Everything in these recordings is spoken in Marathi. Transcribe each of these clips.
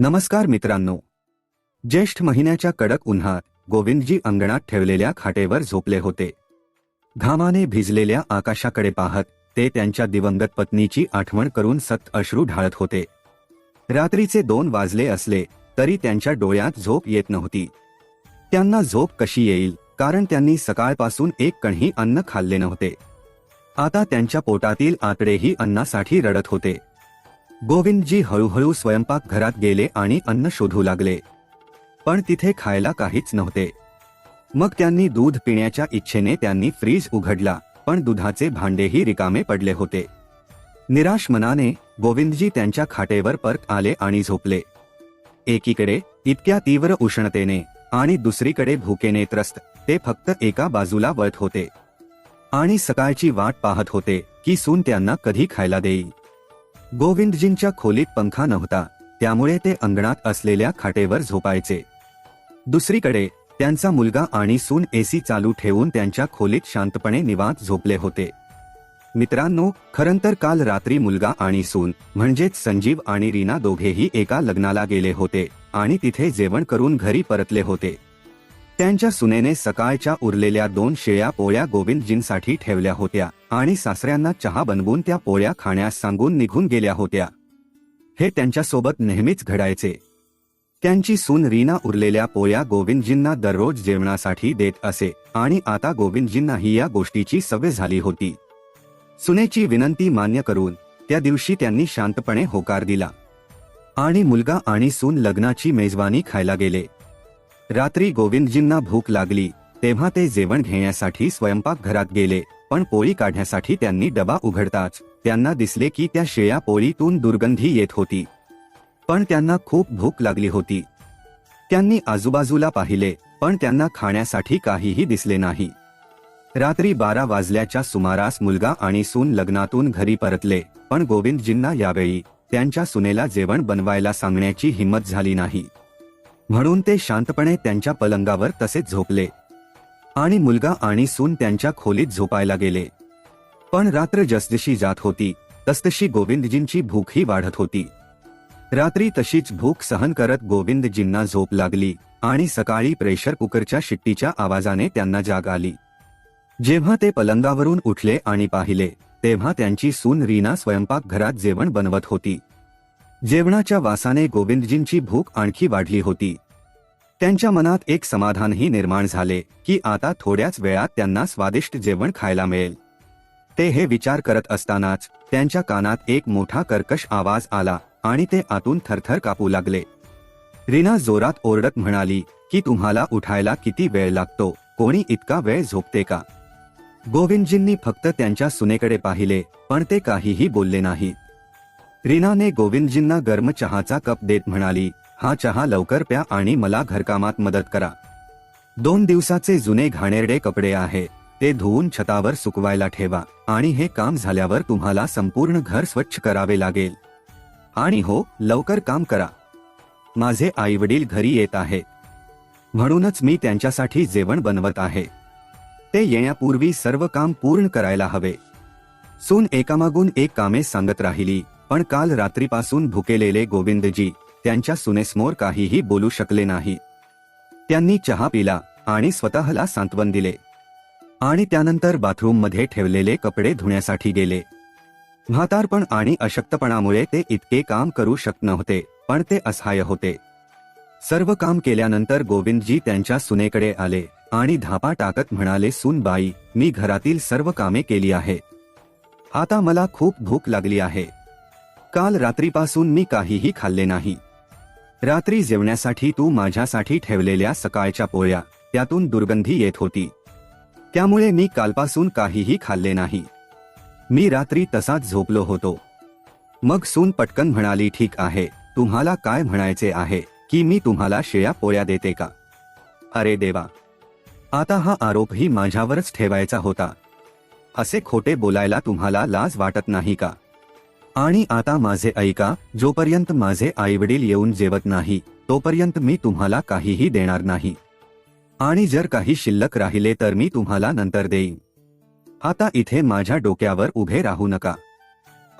नमस्कार मित्रांनो. ज्येष्ठ महिन्याच्या कडक उन्हात गोविंदजी अंगणात ठेवलेल्या खाटेवर झोपले होते. घामाने भिजलेल्या आकाशाकडे पाहत ते त्यांच्या दिवंगत पत्नीची आठवण करून सत अश्रू ढाळत होते. रात्रीचे दोन वाजले असले तरी त्यांच्या डोळ्यात झोप येत नव्हती. त्यांना झोप कशी येईल कारण त्यांनी सकाळपासून एक कणही अन्न खाल्ले नव्हते. आता त्यांच्या पोटातील आतडेही अन्नासाठी रडत होते. गोविंदजी हळूहळू स्वयंपाकघरात गेले आणि अन्न शोधू लागले. पण तिथे खायला काहीच नव्हते. मग त्यांनी दूध पिण्याच्या इच्छेने त्यांनी फ्रीज उघडला पण दुधाचे भांडेही रिकामे पडले होते. निराश मनाने गोविंदजी त्यांच्या खाटेवर परत आले आणि झोपले. एकीकडे इतक्या तीव्र उष्णतेने आणि दुसरीकडे भूकेने त्रस्त ते फक्त एका बाजूला वळत होते. आणि सकाळची वाट पाहत होते की सून त्यांना कधी खायला देईल. गोविंदजींच्या खोलीत पंखा नव्हता त्यामुळे ते अंगणात असलेल्या खाटेवर झोपायचे. दुसरीकडे त्यांचा मुलगा आणि सून एसी चालू ठेवून त्यांच्या खोलीत शांतपणे निवांत झोपले होते. मित्रांनो खरं तर काल रात्री मुलगा आणि सून म्हणजेच संजीव आणि रीना दोघेही एका लग्नाला गेले होते आणि तिथे जेवण करून घरी परतले होते. त्यांच्या सुनेने सकाळच्या उरलेल्या दोन शेळ्या पोळ्या गोविंदजींसाठी ठेवल्या होत्या आणि सासऱ्यांना चहा बनवून त्या पोळ्या खाण्यास सांगून निघून गेल्या होत्या. हे त्यांच्यासोबत नेहमीच घडायचे. त्यांची सून रीना उरलेल्या पोळ्या गोविंदजींना दररोज जेवणासाठी देत असे आणि आता गोविंदजींनाही या गोष्टीची सवय झाली होती. सुनेची विनंती मान्य करून त्या दिवशी त्यांनी शांतपणे होकार दिला. आणि मुलगा आणि सून लग्नाची मेजवानी खायला गेले. रात्री गोविंदजींना भूक लागली तेव्हा ते जेवण घेण्यासाठी स्वयंपाकघरात गेले पण पोळी काढण्यासाठी त्यांनी डबा उघडताच त्यांना दिसले की त्या शेळ्या पोळीतून दुर्गंधी येत होती. पण त्यांना खूप भूक लागली होती. त्यांनी आजूबाजूला पाहिले पण त्यांना खाण्यासाठी काहीही दिसले नाही. रात्री बारा वाजल्याच्या सुमारास मुलगा आणि सून लग्नातून घरी परतले पण गोविंदजींना यावेळी त्यांच्या सुनेला जेवण बनवायला सांगण्याची हिंमत झाली नाही. म्हणून ते शांतपणे त्यांच्या पलंगावर तसेच झोपले. आणि मुलगा आणि सून त्यांच्या खोलीत झोपायला गेले. पण रात्र जसजशी जात होती तसतशी गोविंदजींची भूकही वाढत होती. रात्री तशीच भूक सहन करत गोविंदजींना झोप लागली आणि सकाळी प्रेशर कुकरच्या शिट्टीच्या आवाजाने त्यांना जाग आली. जेव्हा ते पलंगावरून उठले आणि पाहिले तेव्हा त्यांची सून रीना स्वयंपाकघरात जेवण बनवत होती. जेवणाच्या वासाने गोविंदजींची भूक आणखी वाढली होती. त्यांच्या मनात एक समाधानही निर्माण झाले की आता थोड्याच वेळात त्यांना स्वादिष्ट जेवण खायला मिळेल. ते हे विचार करत असतानाच त्यांच्या कानात एक मोठा कर्कश आवाज आला आणि ते आतून थरथर कापू लागले. रीना जोरात ओरडत म्हणाली की तुम्हाला उठायला किती वेळ लागतो? कोणी इतका वेळ झोपते का? गोविंदजींनी फक्त त्यांच्या सुनेकडे पाहिले पण ते काहीही बोलले नाही रीनाने गोविंदजींना गर्म चहाचा कप देत म्हणाली हा चहा लवकर प्या आणि मला घरकामात मदत करा. दोन दिवसाचे जुने घाणेरडे कपडे आहे ते धुवून छतावर सुकवायला ठेवा आणि हे काम झाल्यावर तुम्हाला संपूर्ण घर स्वच्छ करावे लागेल. आणि हो लवकर काम करा. माझे आई वडील घरी येत आहेत. म्हणूनच मी त्यांच्यासाठी जेवण बनवत आहे. ते येण्यापूर्वी सर्व काम पूर्ण करायला हवे. सून एकामागून एक कामे सांगत राहिली. पण काल रात्रीपासून भुकेलेले गोविंदजी त्यांच्या सुनेसमोर काहीही बोलू शकले नाही. त्यांनी चहा पिला आणि स्वतःला सांत्वन दिले. आणि त्यानंतर बाथरूममध्ये ठेवलेले कपडे धुण्यासाठी गेले. म्हातारपण आणि अशक्तपणामुळे ते इतके काम करू शकत नव्हते पण ते असहाय्य होते. सर्व काम केल्यानंतर गोविंदजी त्यांच्या सुनेकडे आले आणि धापा टाकत म्हणाले सून बाई मी घरातील सर्व कामे केली आहे. आता मला खूप भूक लागली आहे. काल रात्रीपासून मी काहीही खाल्ले नाही. रात्री जेवण्यासाठी तू माझ्यासाठी ठेवलेल्या सकाळच्या पोळ्या त्यातून दुर्गंधी येत होती. त्यामुळे मी कालपासून काहीही खाल्ले नाही. मी रात्री तसाच झोपलो होतो. मग सून पटकन म्हणाली ठीक आहे तुम्हाला काय म्हणायचे आहे की मी तुम्हाला शेळ्या पोळ्या देते का? अरे देवा! आता हा आरोपही माझ्यावरच ठेवायचा होता. असे खोटे बोलायला तुम्हाला लाज वाटत नाही का? आणि आता माझे ऐका जोपर्यंत माझे आईवडील येऊन जेवत नाही तोपर्यंत मी तुम्हाला काहीही देणार नाही. आणि जर काही शिल्लक राहिले तर मी तुम्हाला नंतर देईन. आता इथे माझ्या डोक्यावर उभे राहू नका.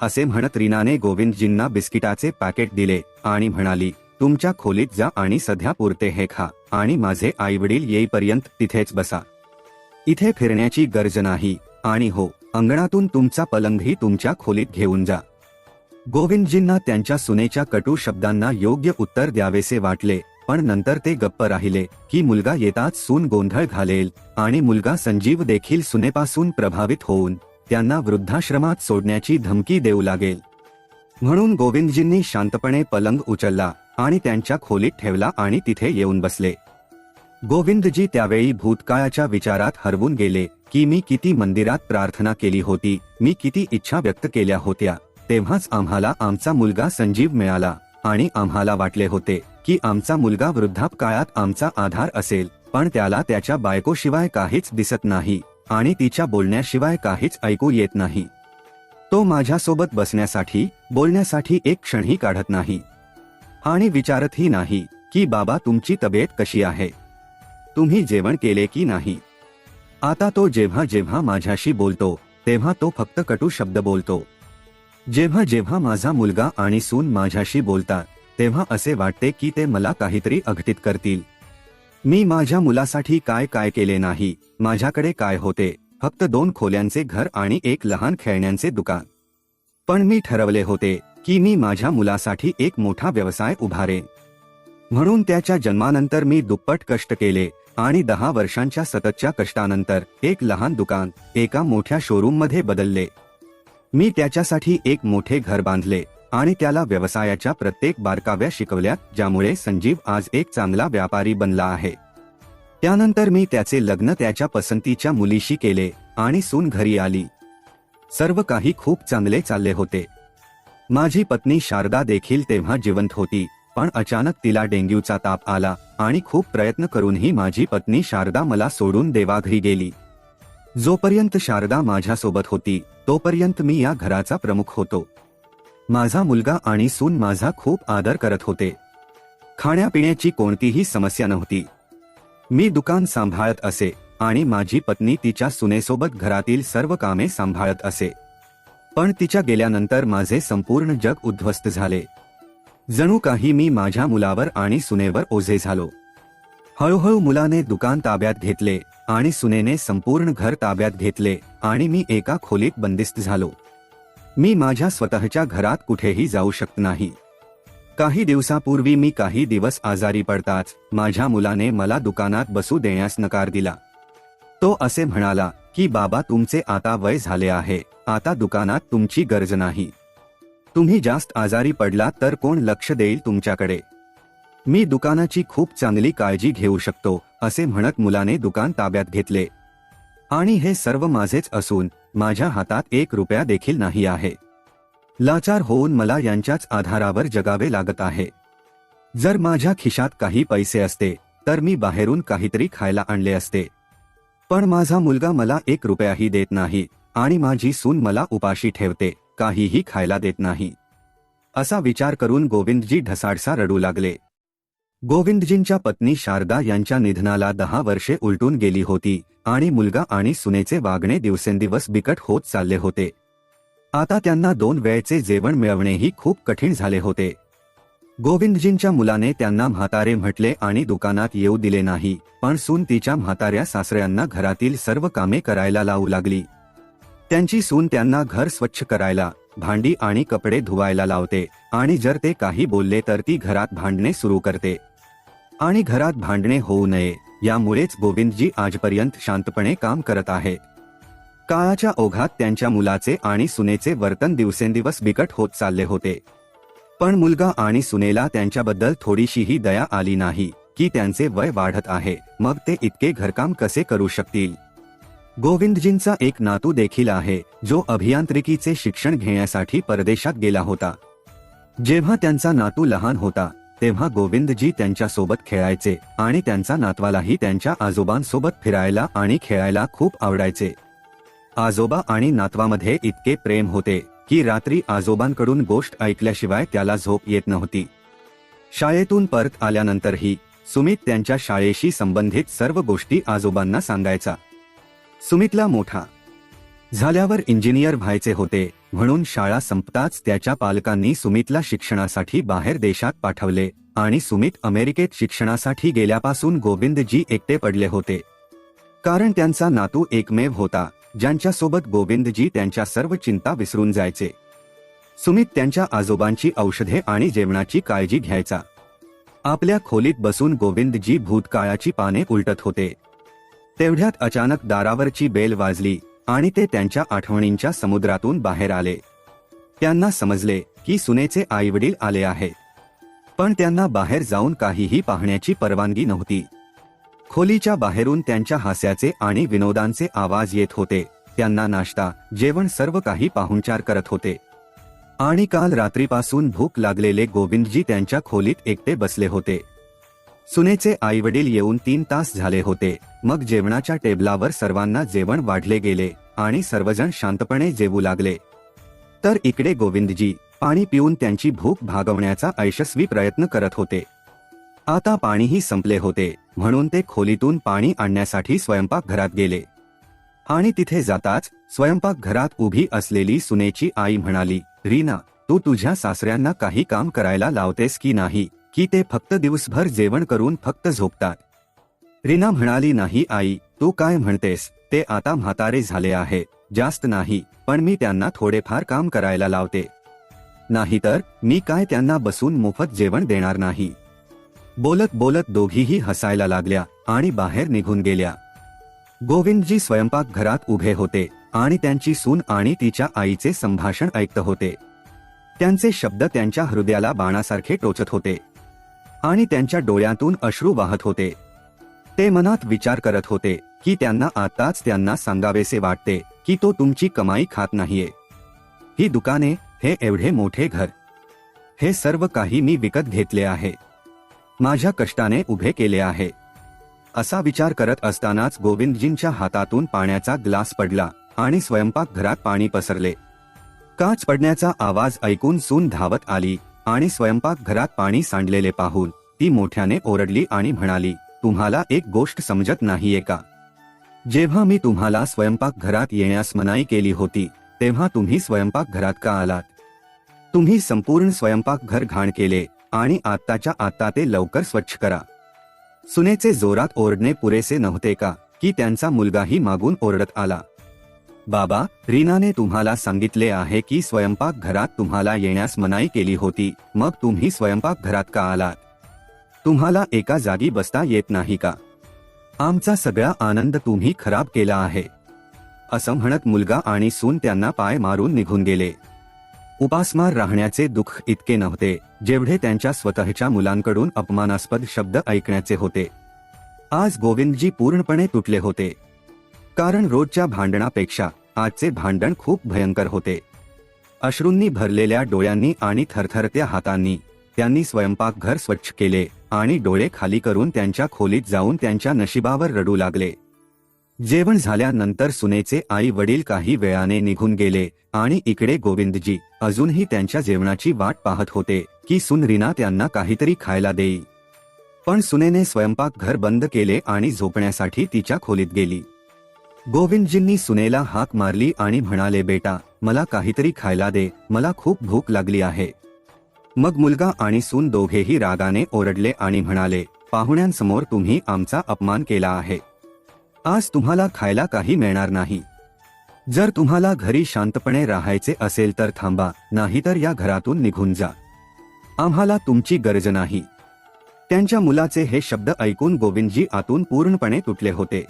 असे म्हणत रीनाने गोविंदजींना बिस्किटाचे पॅकेट दिले आणि म्हणाली तुमच्या खोलीत जा आणि सध्या पुरते हे खा आणि माझे आई वडील येईपर्यंत तिथेच बसा. इथे फिरण्याची गरज नाही. आणि हो अंगणातून तुमचा पलंगही तुमच्या खोलीत घेऊन जा. गोविंदजींना त्यांच्या सुनेच्या कटू शब्दांना योग्य उत्तर द्यावेसे वाटले पण नंतर ते गप्प राहिले की मुलगा येताच सून गोंधळ घालेल आणि मुलगा संजीव देखील सुनेपासून प्रभावित होऊन त्यांना वृद्धाश्रमात सोडण्याची धमकी देऊ लागेल. म्हणून गोविंदजींनी शांतपणे पलंग उचलला आणि त्यांच्या खोलीत ठेवला आणि तिथे येऊन बसले. गोविंदजी त्यावेळी भूतकाळाच्या विचारात हरवून गेले की मी किती मंदिरात प्रार्थना केली होती मी किती इच्छा व्यक्त केल्या होत्या. तेव्हाच आम्हाला आमचा मुलगा संजीव मिळाला आणि आम्हाला वाटले होते की आमचा मुलगा वृद्धापकाळात आमचा आधार असेल पण त्याला त्याच्या बायकोशिवाय काहीच दिसत नाही आणि तिच्या बोलण्याशिवाय काहीच ऐकू येत नाही. तो माझ्यासोबत बसण्यासाठी बोलण्यासाठी एक क्षणही काढत नाही. आणि विचारतही नाही की बाबा तुमची तब्येत कशी आहे? तुम्ही जेवण केले की नाही? आता तो जेव्हा जेव्हा माझ्याशी बोलतो तेव्हा तो फक्त कटू शब्द बोलतो. जेव्हा जेव्हा माझा मुलगा आणि सून माझ्याशी बोलतात तेव्हा असे वाटते की ते मला काहीतरी अघटित करतील. मी माझ्या मुलासाठी काय काय केले नाही माझ्याकडे काय होते फक्त दोन खोल्यांचे घर आणि एक लहान खेळण्यांचे दुकान. पण मी ठरवले होते की मी माझ्या मुलासाठी एक मोठा व्यवसाय उभारे म्हणून त्याच्या जन्मानंतर मी दुप्पट कष्ट केले आणि दहा वर्षांच्या सततच्या कष्टानंतर एक लहान दुकान एका मोठ्या शोरूममध्ये बदलले. मी त्याच्यासाठी एक मोठे घर बांधले आणि त्याला व्यवसायाच्या प्रत्येक बारकाव्या शिकवल्या ज्यामुळे संजीव आज एक चांगला व्यापारी बनला आहे. त्यानंतर मी त्याचे लग्न त्याच्या पसंतीच्या मुलीशी केले आणि सून घरी आली. सर्व काही खूप चांगले चालले होते. माझी पत्नी शारदा देखील तेव्हा जिवंत होती पण अचानक तिला डेंग्यूचा ताप आला आणि खूप प्रयत्न करूनही माझी पत्नी शारदा मला सोडून देवाघरी गेली. जोपर्यंत शारदा माझ्यासोबत होती तोपर्यंत मी या घराचा प्रमुख होतो. माझा मुलगा आणि सून माझा खूप आदर करत होते. खाण्यापिण्याची कोणतीही समस्या नव्हती. मी दुकान सांभाळत असे आणि माझी पत्नी तिच्या सुनेसोबत घरातील सर्व कामे सांभाळत असे. पण तिच्या गेल्यानंतर माझे संपूर्ण जग उद्ध्वस्त झाले. जणू काही मी माझ्या मुलावर आणि सुनेवर ओझे झालो. हळूहळू मुलाने दुकान ताब्यात घेतले आणि सुनेने संपूर्ण घर ताब्यात घेतले आणि मी एका खोलीत बंदिस्त झालो. मी माझ्या स्वतःच्या घरात कुठेही जाऊ शकत नाही. काही दिवसापूर्वी मी काही दिवस आजारी पडताच माझ्या मुलाने मला दुकानात बसू देण्यास नकार दिला. तो असे म्हणाला की बाबा तुमचे आता वय झाले आहे. आता दुकानात तुमची गरज नाही. तुम्ही जास्त आजारी पडलात तर कोण लक्ष देईल तुमच्याकडे? मी दुकानाची खूप चांगली काळजी घेऊ शकतो असे म्हणत मुलाने दुकान ताब्यात घेतले. आणि हे सर्व माझेच असून माझ्या हातात एक रुपया देखील नाही आहे. लाचार होऊन मला यांच्याच आधारावर जगावे लागत आहे. जर माझ्या खिशात काही पैसे असते तर मी बाहेरून काहीतरी खायला आणले असते. पण माझा मुलगा मला एक रुपयाही देत नाही आणि माझी सून मला उपाशी ठेवते काहीही खायला देत नाही. असा विचार करून गोविंदजी ढसाडसा रडू लागले. गोविंदजींच्या पत्नी शारदा यांच्या निधनाला दहा वर्षे उलटून गेली होती आणि मुलगा आणि सुनेचे वागणे दिवसेंदिवस बिकट होत चालले होते. आता त्यांना दोन वेळचे जेवण मिळवणेही खूप कठीण झाले होते. गोविंदजींच्या मुलाने त्यांना म्हातारे म्हटले आणि दुकानात येऊ दिले नाही पण सून तिच्या म्हाताऱ्या सासऱ्यांना घरातील सर्व कामे करायला लावू लागली. त्यांची सून त्यांना घर स्वच्छ करायला भांडी आणि कपडे धुवायला लावते आणि जर ते काही बोलले तर ती घरात भांडणे सुरू करते. आणि घरात भांडणे होऊ नये यामुळेच गोविंदजी आजपर्यंत शांतपणे काम करत आहे. काळाच्या ओघात त्यांच्या मुलाचे आणि सुनेचे वर्तन दिवसेंदिवस बिकट होत चालले होते. पण मुलगा आणि सुनेला त्यांच्याबद्दल थोडीशीही दया आली नाही की त्यांचे वय वाढत आहे मग ते इतके घरकाम कसे करू शकतील? गोविंदजींचा एक नातू देखील आहे जो अभियांत्रिकीचे शिक्षण घेण्यासाठी परदेशात गेला होता. जेव्हा त्यांचा नातू लहान होता तेव्हा गोविंदजी त्यांच्यासोबत खेळायचे आणि त्यांचा नातवालाही त्यांच्या आजोबांसोबत फिरायला आणि खेळायला खूप आवडायचे. आजोबा आणि नातवामध्ये इतके प्रेम होते की रात्री आजोबांकडून गोष्ट ऐकल्याशिवाय त्याला झोप येत नव्हती. शाळेतून परत आल्यानंतरही सुमित त्यांच्या शाळेशी संबंधित सर्व गोष्टी आजोबांना सांगायचा. सुमितला मोठा झाल्यावर इंजिनियर व्हायचे होते म्हणून शाळा संपताच त्याच्या पालकांनी सुमितला शिक्षणासाठी बाहेर देशात पाठवले आणि सुमित अमेरिकेत शिक्षणासाठी गेल्यापासून गोविंदजी एकटे पडले होते. कारण त्यांचा नातू एकमेव होता ज्यांच्यासोबत गोविंदजी त्यांच्या सर्व चिंता विसरून जायचे. सुमित त्यांच्या आजोबांची औषधे आणि जेवणाची काळजी घ्यायचा. आपल्या खोलीत बसून गोविंदजी भूतकाळाची पाने उलटत होते. तेवढ्यात अचानक दारावरची बेल वाजली. आणि ते त्यांच्या आठवणींच्या समुद्रातून बाहेर आले. त्यांना समजले की सुनेचे आईवडील आले आहे पण त्यांना बाहेर जाऊन काहीही पाहण्याची परवानगी नव्हती. खोलीच्या बाहेरून त्यांच्या हास्याचे आणि विनोदांचे आवाज येत होते. त्यांना नाश्ता जेवण सर्व काही पाहुणचार करत होते. आणि काल रात्रीपासून भूक लागलेले गोविंदजी त्यांच्या खोलीत एकटे बसले होते. सुनेचे आईवडील येऊन तीन तास झाले होते. मग जेवणाच्या टेबलावर सर्वांना जेवण वाढले गेले आणि सर्वजण शांतपणे जेवू लागले. तर इकडे गोविंदजी पाणी पिऊन त्यांची भूक भागवण्याचा यशस्वी प्रयत्न करत होते. आता पाणीही संपले होते म्हणून ते खोलीतून पाणी आणण्यासाठी स्वयंपाकघरात गेले. आणि तिथे जाताच स्वयंपाकघरात उभी असलेली सुनेची आई म्हणाली रीना तू तुझ्या सासऱ्यांना काही काम करायला लावतेस की नाही? की ते फक्त दिवसभर जेवण करून फक्त झोपतात. रीना म्हणाली नाही आई तू काय म्हणतेस? ते आता म्हातारे झाले आहे. जास्त नाही पण मी त्यांना थोडेफार काम करायला लावते. नाहीतर मी काय त्यांना बसून मोफत जेवण देणार नाही. बोलत बोलत दोघीही हसायला लागल्या आणि बाहेर निघून गेल्या. गोविंदजी स्वयंपाकघरात उभे होते आणि त्यांची सून आणि तिच्या आईचे संभाषण ऐकत होते. त्यांचे शब्द त्यांच्या हृदयाला बाणासारखे टोचत होते. आणि त्यांच्या डोळ्यातून अश्रू वाहत होते. ते मनात विचार करत होते की त्यांना आताच त्यांना सांगावेसे वाटते की तो तुमची कमाई खात नाहीये. ही दुकाने हे एवढे मोठे घर. हे सर्व काही मी विकत घेतले आहे. माझ्या कष्टाने उभे केले आहे. असा विचार करत असतानाच गोविंदजींच्या हातातून पाण्याचा ग्लास पडला आणि स्वयंपाकघरात पाणी पसरले. काच पडण्याचा आवाज ऐकून सून धावत आली. आणि स्वयंपाकघरात पाणी सांडलेले पाहून ती मोठ्याने ओरडली आणि म्हणाली तुम्हाला एक गोष्ट समजत नाहीये का? जेव्हा मी तुम्हाला स्वयंपाकघरात येण्यास मनाई केली होती तेव्हा तुम्ही स्वयंपाकघरात का आलात? तुम्ही संपूर्ण स्वयंपाकघर घाण केले आणि आत्ताच्या आत्ता ते लवकर स्वच्छ करा. सुनेचे जोरात ओरडणे पुरेसे नव्हते का की त्यांचा मुलगाही मागून ओरडत आला. बाबा रीनाने तुम्हाला सांगितले आहे की स्वयंपाक घरात तुम्हाला येण्यास मनाई केली होती मग तुम्ही स्वयंपाक घरात का आलात? तुम्हाला एका जागी बसता येत नाही का? आमचा सगळा आनंद तुम्ही खराब केला आहे. असं म्हणत मुलगा आणि सून त्यांना पाय मारून निघून गेले. उपासमार राहण्याचे दुःख इतके नव्हते जेवढे त्यांच्या स्वतःच्या मुलांकडून अपमानास्पद शब्द ऐकण्याचे होते. आज गोविंदजी पूर्णपणे तुटले होते. कारण रोजच्या भांडणापेक्षा आजचे भांडण खूप भयंकर होते. अश्रूंनी भरलेल्या डोळ्यांनी आणि थरथरत्या हातांनी त्यांनी स्वयंपाकघर स्वच्छ केले आणि डोळे खाली करून त्यांच्या खोलीत जाऊन त्यांच्या नशिबावर रडू लागले. जेवण झाल्यानंतर सुनेचे आई वडील काही वेळाने निघून गेले आणि इकडे गोविंदजी अजूनही त्यांच्या जेवणाची वाट पाहत होते की सुन रीना त्यांना काहीतरी खायला देई. पण सुनेने स्वयंपाकघर बंद केले आणि झोपण्यासाठी तिच्या खोलीत गेली. गोविंदजींनी सुनेला हाक मारली आणि म्हणाले बेटा मला काहीतरी खायला दे मला खूप भूक लागली आहे. मग मुलगा आणि सून दोघेही रागाने ओरडले आणि म्हणाले पाहुण्यांसमोर तुम्ही आमचा अपमान केला आहे. आज तुम्हाला खायला काही मिळणार नाही. जर तुम्हाला घरी शांतपणे राहायचे असेल तर थांबा नाहीतर या घरातून निघून जा. आम्हाला तुमची गरज नाही. त्यांच्या मुलाचे हे शब्द ऐकून गोविंदजी आतून पूर्णपणे तुटले होते.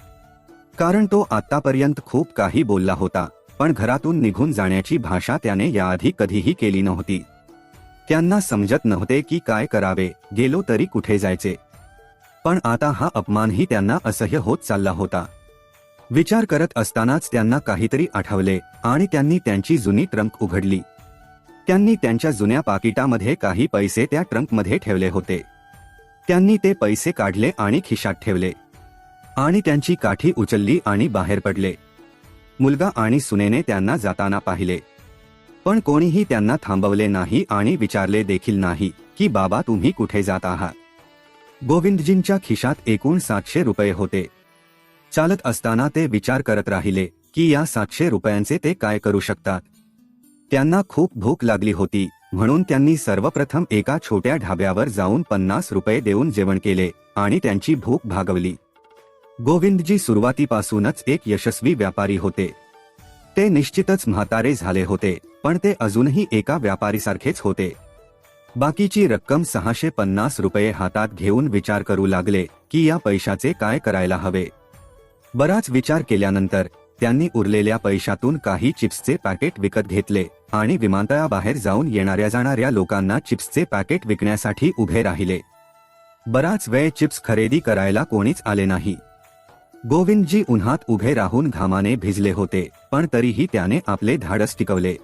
कारण तो आतापर्यंत खूप काही बोलला होता पण घरातून निघून जाण्याची भाषा त्याने याआधी कधीही केली नव्हती. त्यांना समजत नव्हते की काय करावे गेलो तरी कुठे जायचे. पण आता हा अपमानही त्यांना असह्य होत चालला होता. विचार करत असतानाच त्यांना काहीतरी आठवले आणि त्यांनी त्यांची जुनी ट्रंक उघडली. त्यांनी त्यांच्या जुन्या पाकिटामध्ये काही पैसे त्या ट्रंकमध्ये ठेवले होते. त्यांनी ते पैसे काढले आणि खिशात ठेवले. आणि त्यांची काठी उचलली आणि बाहेर पडले. मुलगा आणि सुनेने त्यांना जाताना पाहिले. पण कोणीही त्यांना थांबवले नाही आणि विचारले देखील नाही की बाबा तुम्ही कुठे जात आहात? गोविंदजींच्या खिशात एकूण सातशे रुपये होते. चालत असताना ते विचार करत राहिले की या सातशे रुपयांचे ते काय करू शकतात? त्यांना खूप भूक लागली होती म्हणून त्यांनी सर्वप्रथम एका छोट्या ढाब्यावर जाऊन पन्नास रुपये देऊन जेवण केले आणि त्यांची भूक भागवली. गोविंदजी सुरुवातीपासूनच एक यशस्वी व्यापारी होते. ते निश्चितच म्हातारे झाले होते पण ते अजूनही एका व्यापारीसारखेच होते. बाकीची रक्कम सहाशे पन्नास रुपये हातात घेऊन विचार करू लागले की या पैशाचे काय करायला हवे. बराच विचार केल्यानंतर त्यांनी उरलेल्या पैशातून काही चिप्सचे पॅकेट विकत घेतले आणि विमानतळाबाहेर जाऊन येणाऱ्या जाणाऱ्या लोकांना चिप्सचे पॅकेट विकण्यासाठी उभे राहिले. बराच वेळ चिप्स खरेदी करायला कोणीच आले नाही. गोविंदजी उन्हात उभे राहून घामाने भिजले होते पण तरीही त्याने आपले धाडस टिकवले.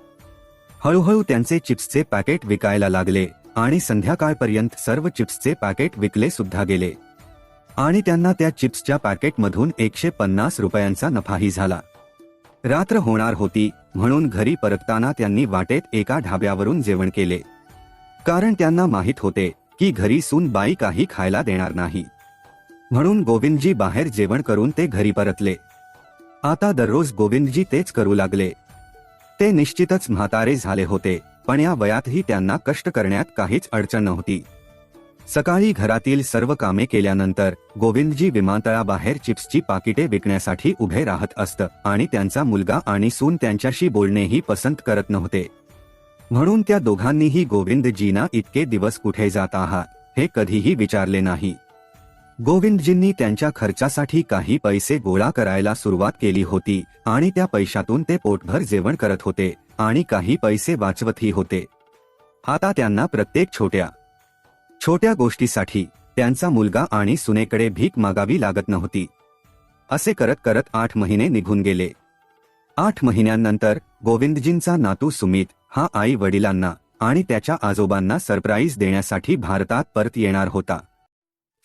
हळूहळू त्यांचे चिप्सचे पॅकेट विकायला लागले आणि संध्याकाळपर्यंत सर्व चिप्सचे पॅकेट विकले सुद्धा गेले. आणि त्यांना त्या चिप्सच्या पॅकेटमधून एकशे पन्नास रुपयांचा नफाही झाला. रात्र होणार होती म्हणून घरी परतताना त्यांनी वाटेत एका ढाब्यावरून जेवण केले. कारण त्यांना माहीत होते की घरी सून बाई काही खायला देणार नाही. म्हणून गोविंदजी बाहेर जेवण करून ते घरी परतले. आता दररोज गोविंदजी तेच करू लागले. ते निश्चितच म्हातारे झाले होते पण या वयातही त्यांना कष्ट करण्यात काहीच अडचण नव्हती. सकाळी घरातील सर्व कामे केल्यानंतर गोविंदजी विमानतळाबाहेर चिप्सची पाकिटे विकण्यासाठी उभे राहत असत आणि त्यांचा मुलगा आणि सून त्यांच्याशी बोलणेही पसंत करत नव्हते. म्हणून त्या दोघांनीही गोविंदजींना इतके दिवस कुठे जात आहात हे कधीही विचारले नाही. गोविंदजींनी त्यांच्या खर्चासाठी काही पैसे गोळा करायला सुरुवात केली होती आणि त्या पैशातून ते पोटभर जेवण करत होते आणि काही पैसे वाचवतही होते. आता त्यांना प्रत्येक छोट्या छोट्या गोष्टीसाठी त्यांचा मुलगा आणि सुनेकडे भीक मागावी लागत नव्हती. असे करत करत आठ महिने निघून गेले. आठ महिन्यांनंतर गोविंदजींचा नातू सुमित हा आई वडिलांना आणि त्याच्या आजोबांना सरप्राईज देण्यासाठी भारतात परत येणार होता.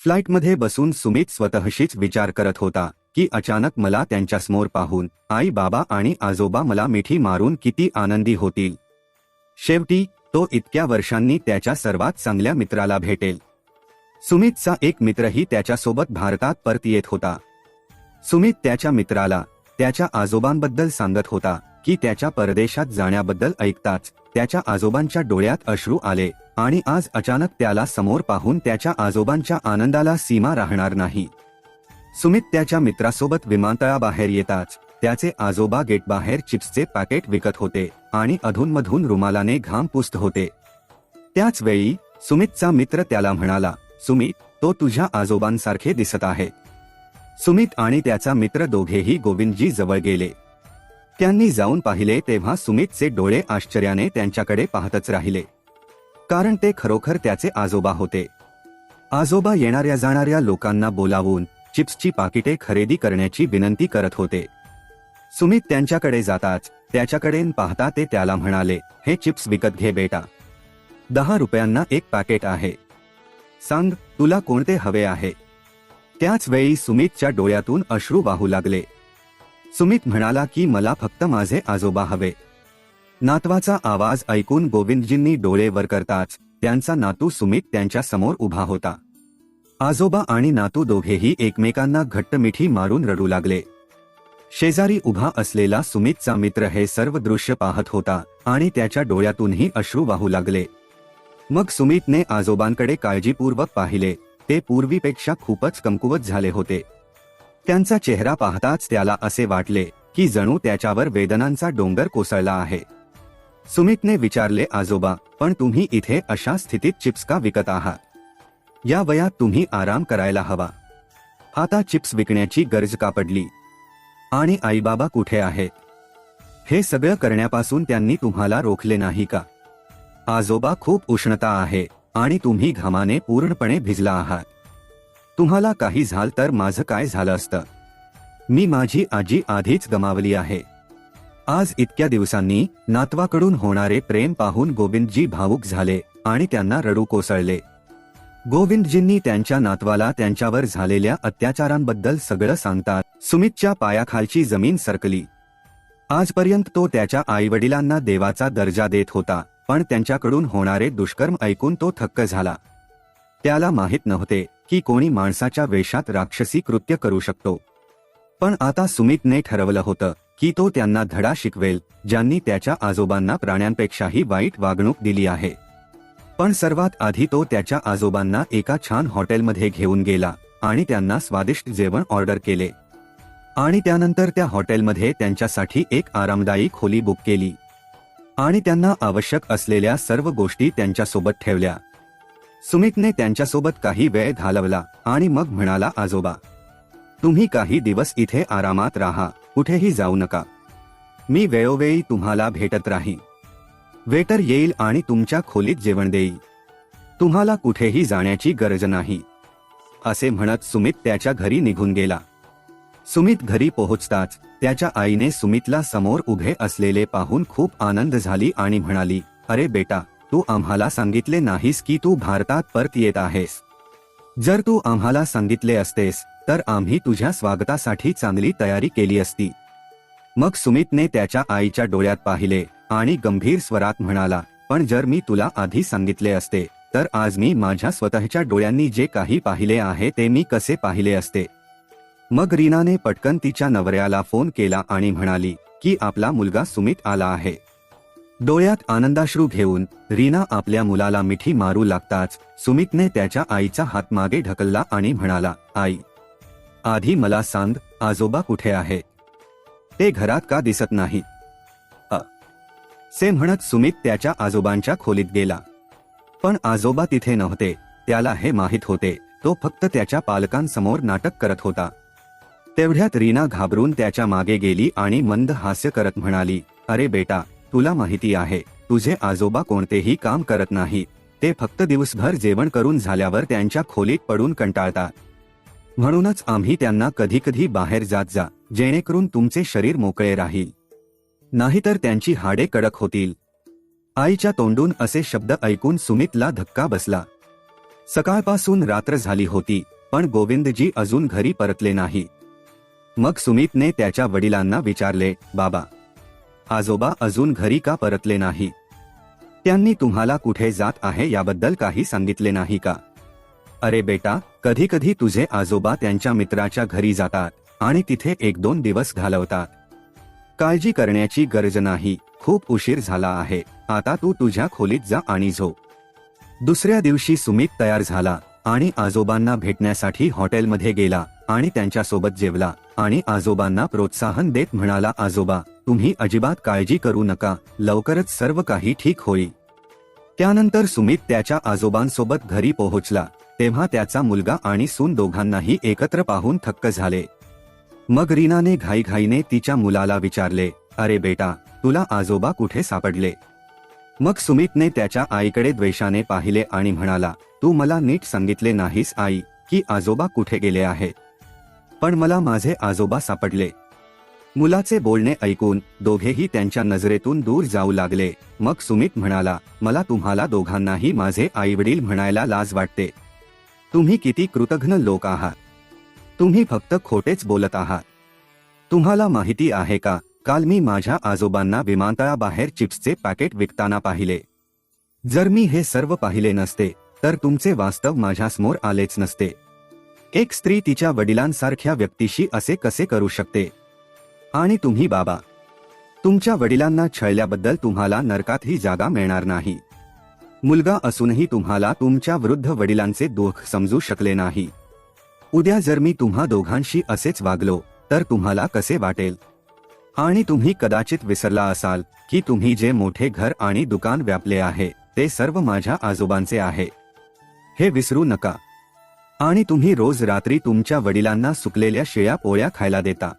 फ्लाईटमध्ये बसून सुमित स्वतःशीच विचार करत होता की अचानक मला त्यांच्यासमोर पाहून आई बाबा आणि आजोबा मला मिठी मारून किती आनंदी होतील. शेवटी तो इतक्या वर्षांनी त्याच्या सर्वात चांगल्या मित्राला भेटेल. सुमितचा एक मित्रही त्याच्यासोबत भारतात परत येत होता. सुमित त्याच्या मित्राला त्याच्या आजोबांबद्दल सांगत होता की त्याच्या परदेशात जाण्याबद्दल ऐकताच त्याच्या आजोबांच्या डोळ्यात अश्रू आले. आणि आज अचानक त्याला समोर पाहून त्याच्या आजोबांच्या आनंदाला सीमा राहणार नाही. सुमित त्याच्या मित्रासोबत विमानतळाबाहेर येताच त्याचे आजोबा गेटबाहेर चिप्सचे पॅकेट विकत होते आणि अधूनमधून रुमालाने घाम पुसत होते. त्याच वेळी सुमितचा मित्र त्याला म्हणाला सुमित तो तुझ्या आजोबांसारखे दिसत आहे. सुमित आणि त्याचा मित्र दोघेही गोविंदजी जवळ गेले. त्यांनी जाऊन पाहिले तेव्हा सुमितचे डोळे आश्चर्याने त्यांच्याकडे पाहतच राहिले. कारण ते खरोखर त्याचे आजोबा होते. आजोबा येणाऱ्या जाणाऱ्या लोकांना बोलावून चिप्सची पाकिटे खरेदी करण्याची विनंती करत होते. सुमित त्यांच्याकडे जाताच त्याच्याकडे पाहता ते त्याला म्हणाले हे चिप्स विकत घे बेटा. दहा रुपयांना एक पॅकेट आहे. सांग तुला कोणते हवे आहे? त्याच वेळी सुमितच्या डोळ्यातून अश्रू वाहू लागले. सुमित म्हणाला की मला फक्त माझे आजोबा हवे. नातवाचा आवाज ऐकून गोविंदजींनी डोळे वर करताच त्यांचा नातू सुमित त्यांच्यासमोर उभा होता. आजोबा आणि नातू दोघेही एकमेकांना घट्ट मिठी मारून रडू लागले. शेजारी उभा असलेला सुमितचा मित्र हे सर्व दृश्य पाहत होता आणि त्याच्या डोळ्यातूनही अश्रू वाहू लागले. मग सुमितने आजोबांकडे काळजीपूर्वक पाहिले. ते पूर्वीपेक्षा खूपच कमकुवत झाले होते. त्यांचा चेहरा पाहताच त्याला असे वाटले की जणू त्याच्यावर वेदनांचा डोंगर कोसळला आहे. सुमितने विचारले आजोबा पण तुम्ही इथे अशा स्थितीत चिप्स का विकत आहात? या वयात तुम्ही आराम करायला हवा. आता चिप्स विकण्याची गरज का पडली आणि आईबाबा कुठे आहेत हे सगळं करण्यापासून त्यांनी तुम्हाला रोखले नाही का? आजोबा खूप उष्णता आहे आणि तुम्ही घामाने पूर्णपणे भिजला आहात. तुम्हाला काही झाल तर माझं काय झालं असतं? मी माझी आजी आधीच गमावली आहे. आज इतक्या दिवसांनी नातवाकडून होणारे प्रेम पाहून गोविंदजी भावुक झाले आणि त्यांना रडू कोसळले. गोविंदजींनी त्यांच्या नातवाला त्यांच्यावर झालेल्या अत्याचारांबद्दल सगळं सांगतात. सुमितच्या पायाखालची जमीन सरकली. आजपर्यंत तो त्याच्या आईवडिलांना देवाचा दर्जा देत होता पण त्यांच्याकडून होणारे दुष्कर्म ऐकून तो थक्क झाला. त्याला माहीत नव्हते की कोणी माणसाच्या वेशात राक्षसी कृत्य करू शकतो. पण आता सुमितने ठरवलं होतं की तो त्यांना धडा शिकवेल ज्यांनी त्याच्या आजोबांना प्राण्यांपेक्षाही वाईट वागणूक दिली आहे. पण सर्वात आधी तो त्याच्या आजोबांना एका छान हॉटेलमध्ये घेऊन गेला आणि त्यांना स्वादिष्ट जेवण ऑर्डर केले. आणि त्यानंतर त्या हॉटेलमध्ये त्यांच्यासाठी एक आरामदायी खोली बुक केली. आणि त्यांना आवश्यक असलेल्या सर्व गोष्टी त्यांच्यासोबत ठेवल्या. सुमितने त्यांच्यासोबत काही वेळ घालवला आणि मग म्हणाला आजोबा तुम्ही काही दिवस इथे आरामात राहा. कुठेही जाऊ नका. मी वेळोवेळी तुम्हाला भेटत राहीन. वेटर येईल आणि तुमच्या खोलीत जेवण देईल. तुम्हाला कुठेही जाण्याची गरज नाही. असे म्हणत सुमित त्याच्या घरी निघून गेला. सुमित घरी पोहोचताच त्याच्या आईने सुमितला समोर उभे असलेले पाहून खूप आनंद झाली आणि म्हणाली अरे बेटा तू आम्हाला सांगितले नाहीस की तू भारतात परत येत आहेस. जर तू आम्हाला सांगितले असतेस तर आम्ही तुझ्या स्वागतासाठी चांगली तयारी केली असती. मग सुमितने त्याच्या आईच्या डोळ्यात पाहिले आणि गंभीर स्वरात म्हणाला पण जर मी तुला आधी सांगितले असते तर आज मी माझ्या स्वतःच्या डोळ्यांनी जे काही पाहिले आहे ते मी कसे पाहिले असते? मग रीनाने पटकन तिच्या नवऱ्याला फोन केला आणि म्हणाली की आपला मुलगा सुमित आला आहे. डोळ्यात आनंदाश्रू घेऊन रीना आपल्या मुलाला मिठी मारू लागताच सुमितने त्याच्या आईचा हात मागे ढकलला आणि म्हणाला आई आधी मला सांग आजोबा कुठे आहे? ते घरात का दिसत नाही? अ. से म्हणत सुमित त्याच्या आजोबांच्या खोलीत गेला. पण आजोबा तिथे नव्हते त्याला हे माहीत होते तो फक्त त्याच्या पालकांसमोर नाटक करत होता. तेवढ्यात रीना घाबरून त्याच्यामागे गेली आणि मंद हास्य करत म्हणाली अरे बेटा तुला माहिती आहे तुझे आजोबा कोणतेही काम करत नाही. ते फक्त दिवसभर जेवण करून झाल्यावर त्यांच्या खोलीत पडून कंटाळतात. म्हणूनच आम्ही त्यांना कधीकधी बाहेर जात जा जेणेकरून तुमचे शरीर मोकळे राहील. नाहीतर त्यांची हाडे कडक होतील. आईच्या तोंडून असे शब्द ऐकून सुमितला धक्का बसला. सकाळपासून रात्र झाली होती पण गोविंदजी अजून घरी परतले नाही. मग सुमितने त्याच्या वडिलांना विचारले बाबा आजोबा अजून घरी का परतले नाही? त्यांनी तुम्हाला कुठे जात आहे याबद्दल काही सांगितले नाही का? अरे बेटा कधी कधी तुझे आजोबा त्यांच्या मित्राच्या घरी जातात आणि तिथे एक दोन दिवस घालवतात. काळजी करण्याची गरज नाही खूप उशीर झाला आहे आता तू तुझ्या खोलीत जा आणि झो. दुसऱ्या दिवशी सुमित तयार झाला आणि आजोबांना भेटण्यासाठी हॉटेलमध्ये गेला आणि त्यांच्यासोबत जेवला आणि आजोबांना प्रोत्साहन देत म्हणाला आजोबा तुम्ही अजिबात काळजी करू नका लवकरच सर्व काही ठीक होईल. त्यानंतर सुमित त्याच्या आजोबांसोबत घरी पोहोचला. तेव्हा त्याचा मुलगा आणि सून दोघांनाही एकत्र पाहून थक्क झाले. मग रीनाने घाईघाईने तिच्या मुलाला विचारले अरे बेटा तुला आजोबा कुठे सापडले? मग सुमितने त्याच्या आईकडे द्वेषाने पाहिले आणि म्हणाला तू मला नीट सांगितले नाहीस आई की आजोबा कुठे गेले आहेत? पण मला माझे आजोबा सापडले. मुलाचे बोलणे ऐकून दोघेही त्यांच्या नजरेतून दूर जाऊ लागले. मग सुमित म्हणाला मला तुम्हाला दोघांनाही माझे आईवडील म्हणायला लाज वाटते. तुम्ही किती कृतघ्न लोक आहात. तुम्ही फक्त खोटेच बोलत आहात. तुम्हाला माहिती आहे का काल मी माझ्या आजोबांना विमानतळाबाहेर चिप्सचे पॅकेट विकताना पाहिले. जर मी हे सर्व पाहिले नसते तर तुमचे वास्तव माझ्यासमोर आलेच नसते. एक स्त्री तिच्या वडिलांसारख्या व्यक्तीशी असे कसे करू शकते? आणि तुम्ही बाबा तुमच्या वडिलांना छळल्याबद्दल तुम्हाला नरकातही जागा मिळणार नाही. मुलगा असूनही तुम्हाला तुमच्या वृद्ध वडिलांचे दुःख समजू शकले नाही. उद्या जर मी तुम्हा दोघांशी असेच वागलो तर तुम्हाला कसे वाटेल? आणि तुम्ही कदाचित विसरला असाल की तुम्ही जे मोठे घर आणि दुकान व्यापले आहे ते सर्व माझ्या आजोबांचे आहे. हे विसरू नका. आणि तुम्ही रोज रात्री तुमच्या वडिलांना सुकलेल्या शेळ्या पोळ्या खायला देता.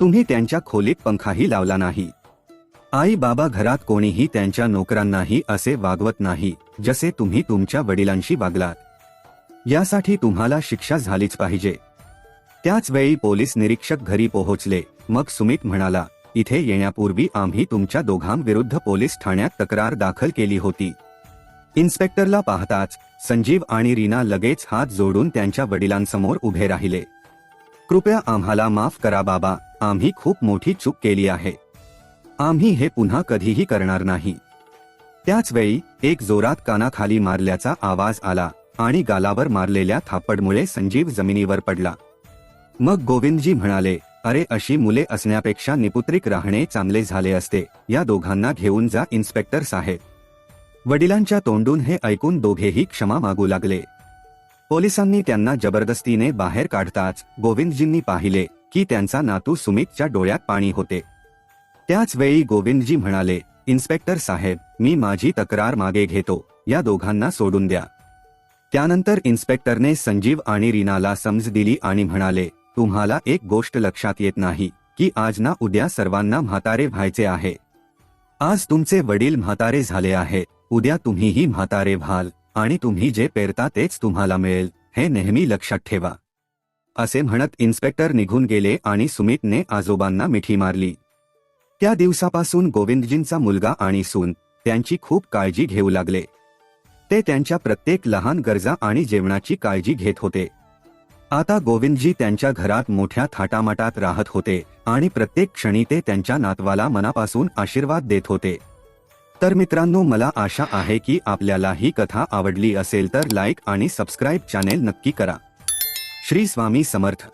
तुम्ही त्यांच्या खोलीत पंखाही लावला नाही. आई बाबा घरात कोणीही त्यांच्या नोकरांनाही असे वागवत नाही जसे तुम्ही तुमच्या वडिलांशी वागलात. यासाठी तुम्हाला शिक्षा झालीच पाहिजे. त्याच वेळी पोलीस निरीक्षक घरी पोहोचले मग सुमित म्हणाला इथे येण्यापूर्वी आम्ही तुमच्या दोघांविरुद्ध पोलीस ठाण्यात तक्रार दाखल केली होती. इन्स्पेक्टरला पाहताच संजीव आणि रीना लगेच हात जोडून त्यांच्या वडिलांसमोर उभे राहिले. कृपया आम्हाला माफ करा बाबा आम्ही खूप मोठी चूक केली आहे. आम्ही हे पुन्हा कधीही करणार नाही. त्याचवेळी एक जोरात कानाखाली मारल्याचा आवाज आला आणि गालावर मारलेल्या थापडमुळे संजीव जमिनीवर पडला. मग गोविंदजी म्हणाले अरे अशी मुले असण्यापेक्षा निपुत्रिक राहणे चांगले झाले असते. या दोघांना घेऊन जा इन्स्पेक्टर साहेब. वडिलांच्या तोंडून हे ऐकून दोघेही क्षमा मागू लागले. पोलिसांनी त्यांना जबरदस्तीने बाहेर काढताच गोविंदजींनी पाहिले की त्यांचा नातू सुमितच्या डोळ्यात पाणी होते. त्याच वेळी गोविंदजी म्हणाले इन्स्पेक्टर साहेब मी माझी तक्रार मागे घेतो या दोघांना सोडून द्या. त्यानंतर इन्स्पेक्टरने संजीव आणि रीनाला समज दिली आणि म्हणाले तुम्हाला एक गोष्ट लक्षात येत नाही की आज ना उद्या सर्वांना म्हातारे व्हायचे आहे. आज तुमचे वडील म्हातारे झाले आहे उद्या तुम्हीही म्हातारे व्हाल आणि तुम्ही जे पेरता तेच तुम्हाला मिळेल हे नेहमी लक्षात ठेवा. असे म्हणत इन्स्पेक्टर निघून गेले आणि सुमितने आजोबांना मिठी मारली. त्या दिवसापासून गोविंदजींचा मुलगा आणि सून त्यांची खूप काळजी घेऊ लागले. ते त्यांच्या प्रत्येक लहान गरजा आणि जेवणाची काळजी घेत होते. आता गोविंदजी त्यांच्या घरात मोठ्या थाटामाटात राहत होते आणि प्रत्येक क्षणी ते त्यांच्या नातवाला मनापासून आशीर्वाद देत होते. तर मित्रांनो मला आशा आहे की आपल्याला ही कथा आवडली असेल तर लाईक आणि सबस्क्राईब चॅनेल नक्की करा. श्री स्वामी समर्थ.